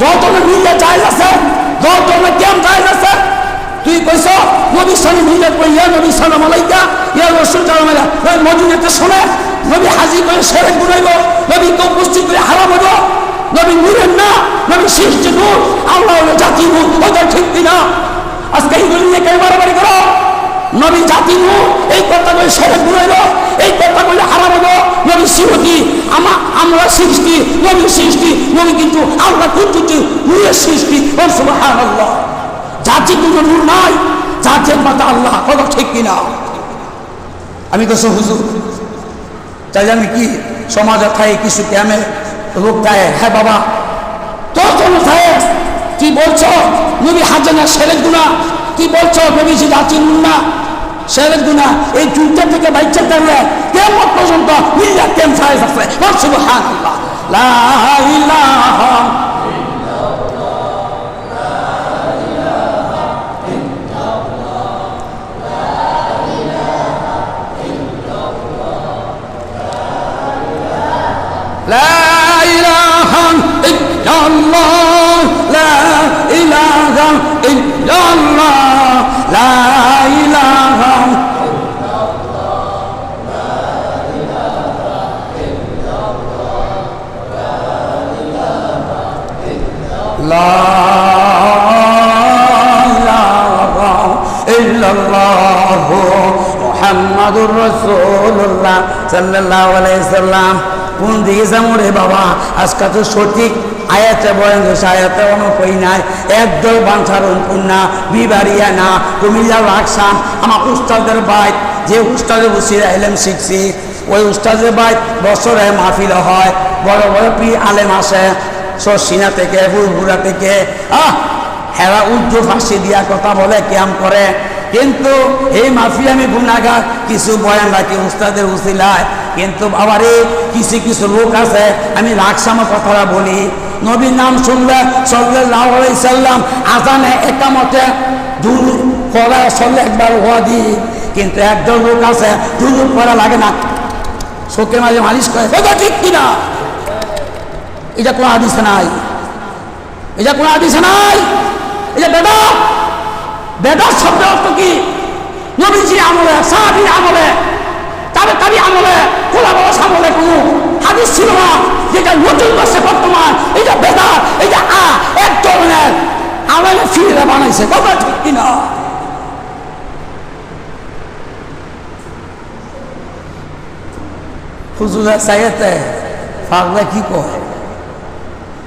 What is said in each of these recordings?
যত মিলে জায়জ আছে যত কেম জায়জ আছে তুই কইছ, নবী সালাম মিলে কই, ইয়া নবী সালাম আলাইকা, ইয়া রাসূল আলাইকা ওই মদিনাতে শুনে, নবী হাজি করে সেরে গুনাইব নবী তো উপস্থিত করে হারাম হইব, নবী নূরের না, নবী সৃষ্টি নূর আল্লাহ জাতি নূর ওটা ঠিক কিনা? আজকে এইগুলি নিয়ে কেন বাড়াবাড়ি করো? নবী জাতি নূর এই কথা বলে সেরে গুনাইব এই কথা বলে হারাম নবী সিরতি আমা আমরা সৃষ্টি নবী সৃষ্টি, নবী কিন্তু আমরা কিন্তু নূরের সৃষ্টি, ও সুবহানাল্লাহ। জাতি কিন্তু নূর নাই জাতির মাতা আল্লাহ, কথা ঠিক কিনা? আমি তো হুজুর, চাই আমি কি সমাজে থাকে কিছু ক্যামে লোক থাকে হ্যাঁ বাবা। তোর কোন থাকে কি বলছ? নবী হাজানা সেরেক গুনা কি বলছ? নবী জাতি না। সেরেক গুনা এই চুলটা থেকে বাইচা থাকলে কেমন পর্যন্ত মিল্লা কেম সাহেব আছে? সুবহানাল্লাহ। লা ইলাহা মোহাম্মদুর রসুল্লাহ সাল্লাহ আলাইসাল্লাম কোন দিকে যেমন রে বাবা? আজকাল তো সঠিক আয়াতে বলেন সায়াতে অনুপই নাই। একদল বাঞ্ছার অন্না বিবাড়িয়া না। যা রাখসাম আমার উস্তাদের বাইক যে উস্তাদে বসিয়ে আইলেম শিখছি, ওই উস্তাদের বাইক বছরে মাহফিল হয়। বড় বড় পি আলেম আসে। সসিনা থেকে বুড়বুড়া থেকে, আহ, হেরা উর্দু ফাঁসি দিয়া কথা বলে, ক্যাম করে। কিন্তু এই মাফি আমি গুণাগার, কিছু বয়ান রাখি উস্তাদের উসিলায়। কিন্তু বাবারে, কিছু কিছু লোক আছে, আমি রাখসামা কথাটা বলি। নবীর নাম শুনলে সাল্লাহ সাল্লাম আজানে একামতে দূর করা চললে একবার হওয়া দি কিন্তু একজন লোক আছে, দূর করা লাগে না। শোকে মাঝে মালিশ করে ঠিক কিনা? এটা কোনো আদিসে নাই। এটা কোনো আদিসে নাই। এটা বেদা বেদার শব্দ অর্থ কি? নবীজি আমলে, সাহাবির আমলে তাবে তাবি আমলে খোলা বাবা আমলে কোনো হাদিস ছিল না। যেটা নতুন বসে বর্তমান, এটা বেদা, এটা আ, এক ধরনের আমলে ফিরে বানাইছে। কথা ঠিক কিনা? হুজুরা চাইতে পাগলা কি কয়?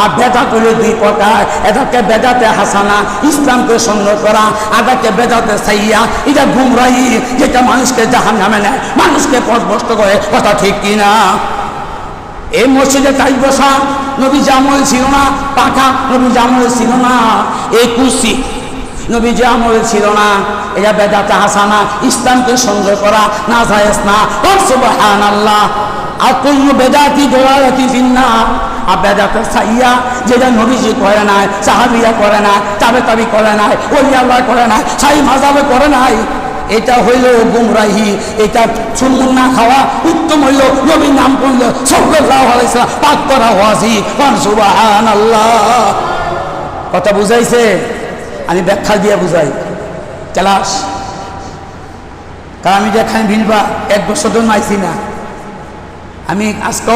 আর বেদা করে দুই প্রকার। এটাকে বেদাতে হাসানা, ইসলামকে সুন্দর করা, আদাকে বেদাতে সাইয়া। এটা গুমরাহি, যেটা মানুষকে জাহান নামে নেয়, মানুষকে পথভ্রষ্ট করে। কথা ঠিক কিনা? এই মসজিদে তাই বসা, নবী জামল ছিল না পাখা নবী জামল ছিল না, এই কুর্সি নবী জামল ছিল না। এটা বেদাতে হাসানা, ইসলামকে সুন্দর করা, না জায়েজ না। আর কোন বেদাতি দোয়াতি ফিন্না আর নবীজি নাই নাই নাই আল্লাহ মাজাবে নাই এটা হইল গুমরাহি, এটা সুন্নত না খাওয়া, উত্তম হইল নবীর নাম করল সুবহানাল্লাহ। কথা বুঝাইছে? আমি ব্যাখ্যা দিয়ে বুঝাই। ক্লাস। কারণ আমি যেখানে ভিনবা, এক বছর ধরে মাইছি না। আমি আজকে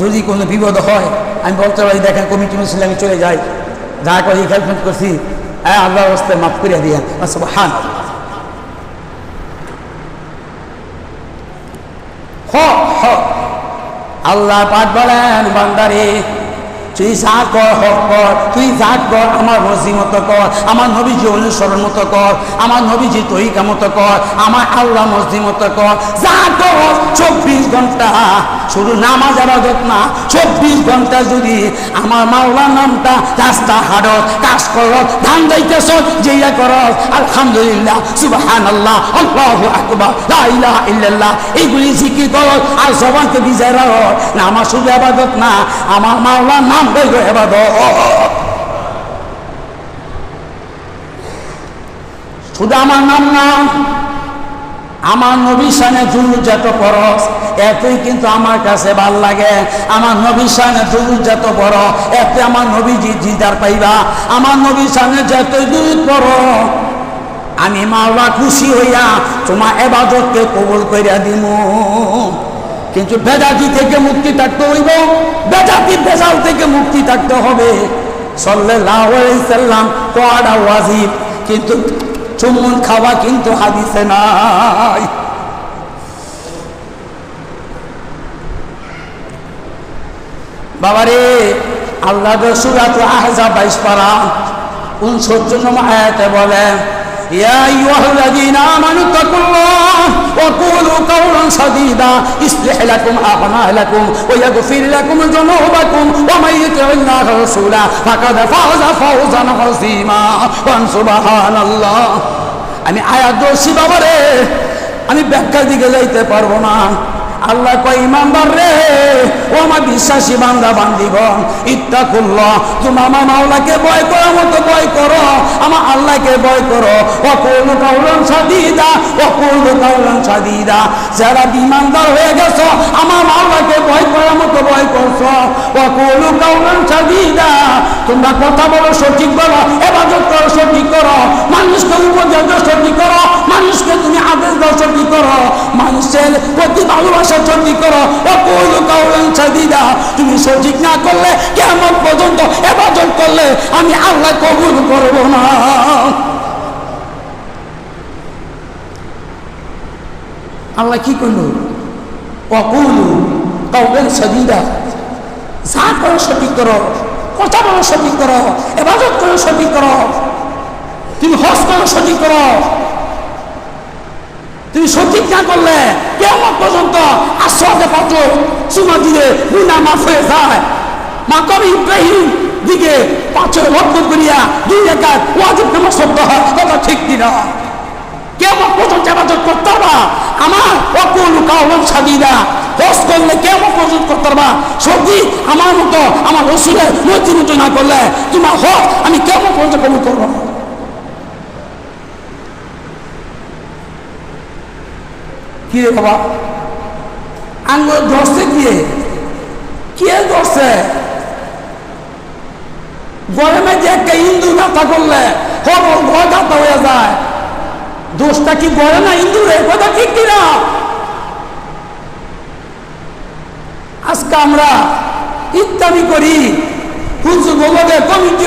যদি কোনো বিপদ হয়, আমি বলতে পারি, দেখেন, কমিটি মিছিল আমি চলে যাই। যা করে হেল্পমেন্ট করছি। হ্যাঁ আল্লাহ অবস্থায় মাফ করে দিয়ে হান হ হ। আল্লাহ পাক বলেন, বান্দারে, তুই যা কর হক কর। তুই যা কর, আমার মর্জি মতো কর, আমার নবীজি অনুসরণ মতো কর, আমার নবীজি তরিকা মতো কর, আমার আল্লাহ মসজিদ মতো কর। যা কর, চব্বিশ ঘণ্টা শুধু নামাজ আবাদত না, চব্বিশ ঘণ্টা যদি আমার মাওলার নামটা রাস্তা হাড় কাজ করো ধান যাইতেছ যেইয়া করো আলহামদুলিল্লাহ সুবাহান আল্লাহ আল্লাহ আকবার, লা ইলাহা ইল্লাল্লাহ, এইগুলি জিকির করো আর জবানকে বিজয় রাখো না আমার শুধু আবাদত না, আমার মাওলার নাম হইল আবাদত। শুধু আমার নাম না আমার নবী সানে যত পরস এতই কিন্তু আমার কাছে ভালো লাগে। আমার নবী সানে যত বড় এতে আমার নবীজি জিদার পাইবা। আমার নবী সানে যতই দূর পড়ো আমি মাওলা খুশি হইয়া তোমার এবাদতকে কবুল করিয়া দিব কিন্তু বেজাতি থেকে মুক্তি থাকতে হইব বেজাতি বেজাল থেকে মুক্তি থাকতে হবে। আলাইহি সাল্লাম কোয়াডা ওয়াজিব। কিন্তু চুমুন খাওয়া কিন্তু হাদিসে নাই। বাবারে আল্লাহ সুরাত আহজা বাইশ পারা, উনসত্তর নম্বর আয়াতে বলেন يا أيها الذين آمنوا اتقوا الله وقولوا قولا سديدا يصلح لكم أعمالكم ويغفر لكم ذنوبكم ومن يطع الله ورسوله فقد فاز فوزا عظيما وان سبحان الله আমি আয়াত দর্শি বাবারে আমি ব্যাখ্যার দিকে যাইতে পারবো না আল্লাহ কয়, ইমানদার রে, ও আমার বিশ্বাসী বান্দা, বান্দিগণ, ইত্তাকুল্লাহ, তুমি আমার মাওলাকে ভয় করার মতো ভয় করো, আমার আল্লাহকে ভয় করো। অকুল কাউলন সাদিদা অকুল কাউলন সাদিদা যারা বিমানদার হয়ে গেছো, আমার মাওলাকে ভয় করার মতো ভয় করছ। অকুল কাউলন সাদিদা তোমরা কথা বলো, সঠিক বলো, এবাদত করো, সঠিক করো, মানুষকে উপদেশ দাও, সঠিক করো, মানুষকে তুমি আদেশ দাও, সঠিক করো, মানুষের প্রতি ভালোবাসা সঠিক করো। অকুল কাউলন সাদিদা, তুমি সঠিক না করলে কেমন পর্যন্ত এবাদত করলে আমি আল্লাহ কবুল করব না। আল্লাহ কি করল? অকুলু কাউলেন সাদিদা, যা করো সঠিক করো। কথা বলো সঠিক করো এবাদত করো সঠিক করো, তুমি হজ করো সঠিক করো। তুমি সঠিক না করলে কেমন পর্যন্ত আশ্বাসে পাত্র চুমা দিলে গুনা মাফ হয়ে যায়। মাকাম ইব্রাহিম দিকে পাঁচের লক্ষ্য করিয়া দুই রেখা ওয়াজিব নামাজ শব্দ হয়, কথা ঠিক কিনা কেমন পর্যন্ত আবাদত করতে আমার অকুল কাউন সাদিদা হস করলে কেমন পর্যন্ত করতে পারবা? সবজি আমার মতো, আমার রসুলের মৈত্রী মতো না করলে তোমার হক আমি কেমন পর্যন্ত কবুল করব কি রে বাবা? আঙ্গুল ধরছে কে? কে ধরছে? গরমে যে একটা ইন্দু গাথা করলে খবর ঘর গাথা হয়ে যায়। দোষটা কি বলে না ইন্দুরের? কথা ঠিক কিনা? আজকে আমরা ইত্যাদি করি। গোলকে কমিটি